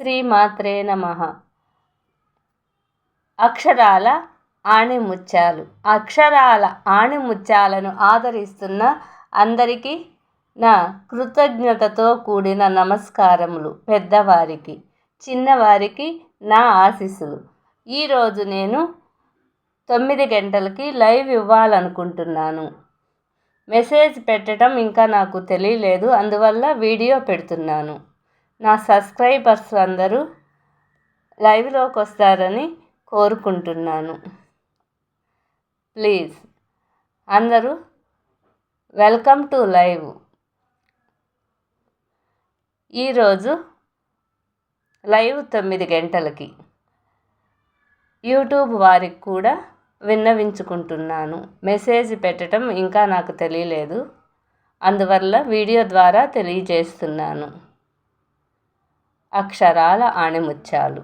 శ్రీమాత్రే నమ. అక్షరాల ఆణిముత్యాలు. అక్షరాల ఆణిముత్యాలను ఆదరిస్తున్న అందరికీ నా కృతజ్ఞతతో కూడిన నమస్కారములు పెద్దవారికి చిన్నవారికి నా ఆశీస్సులు. ఈరోజు నేను తొమ్మిది గంటలకి లైవ్ ఇవ్వాలనుకుంటున్నాను. మెసేజ్ పెట్టడం ఇంకా నాకు తెలియలేదు అందువల్ల వీడియో పెడుతున్నాను. నా సబ్స్క్రైబర్స్ అందరూ లైవ్లోకి వస్తారని కోరుకుంటున్నాను. ప్లీజ్ అందరూ వెల్కమ్ టు లైవ్. ఈరోజు లైవ్ తొమ్మిది గంటలకి యూట్యూబ్ వారికి కూడా విన్నవించుకుంటున్నాను. మెసేజ్ పెట్టడం ఇంకా నాకు తెలియలేదు. అందువల్ల వీడియో ద్వారా తెలియజేస్తున్నాను. అక్షరాల ఆణిముత్యాలు.